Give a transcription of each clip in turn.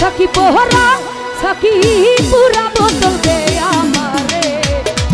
Psaki পোহরা, সাকি পুরা বোতল দে আমারে।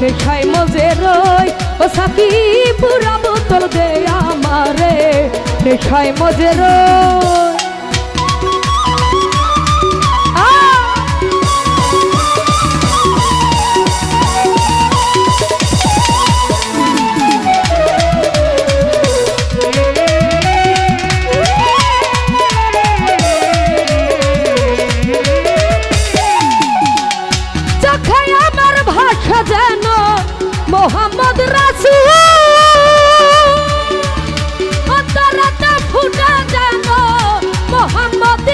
নেশায় মজে রই, ও সাকি পুরা বোতল দে আমারে। নেশায় মজে রই।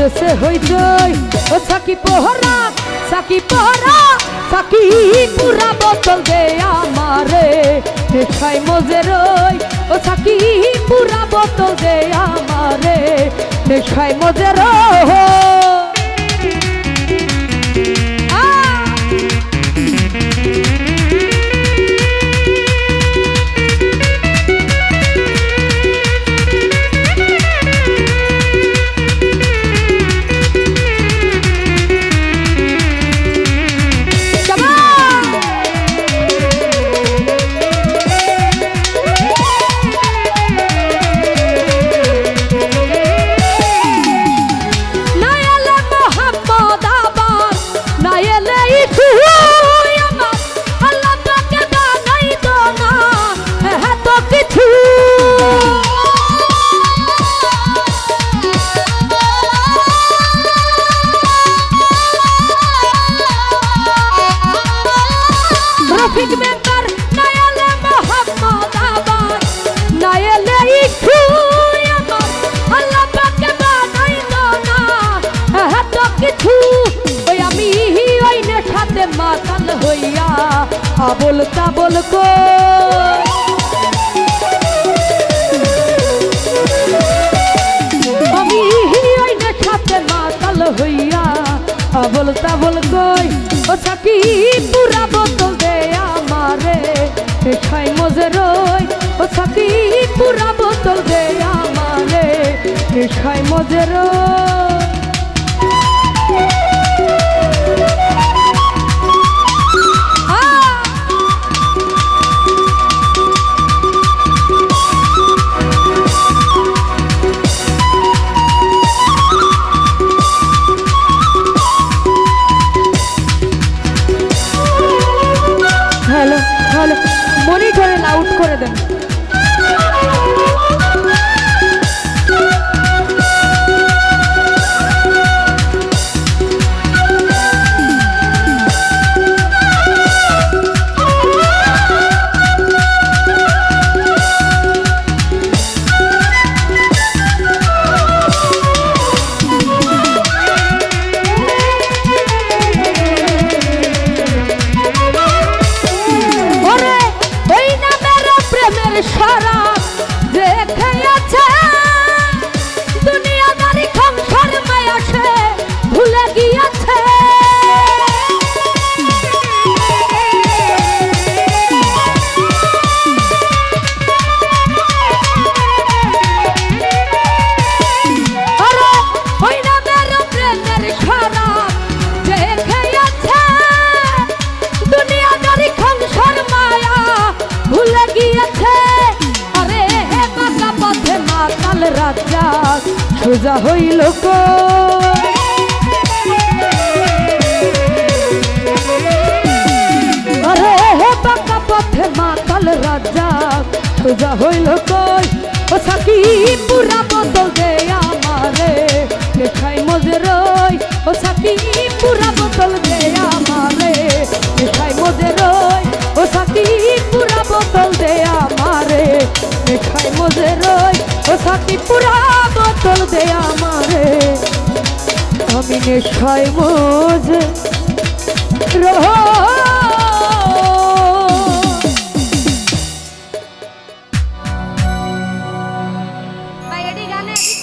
করতেছে হইচই ও সাকি পোহরা সাকি পোহরা, সাকি পুরা বোতল দে আমারে। দেখাই মজে রই ও সাকি পুরা বোতল দে আমারে। দেখাই মজে রই আবল তাবল কই আমি ওই নেশাতে মাতাল হইয়া আবল তাবল কই। ও সাকি পুরা বোতল দে আমারে? নেশাই মজে রই ও সাকি পুরা বোতল দে আমারে? নেশাই মজে লাউড করে দেন। সোজা হইল কো আরে হে বাঁকা পথে মাতাল রাজা সোজা হইল কই ও সাকি, পুরা বদল দে আমারে, দেখাই মজে রই ও সাকি, পুরা বদল দে আমারে, দেখাই মজে রই ও সাকি, পুরা বদল দে আমারে, দেখাই মজে রই সাথী পুরা বোতল দে আমারে। আমি নেশায় মোজ রহ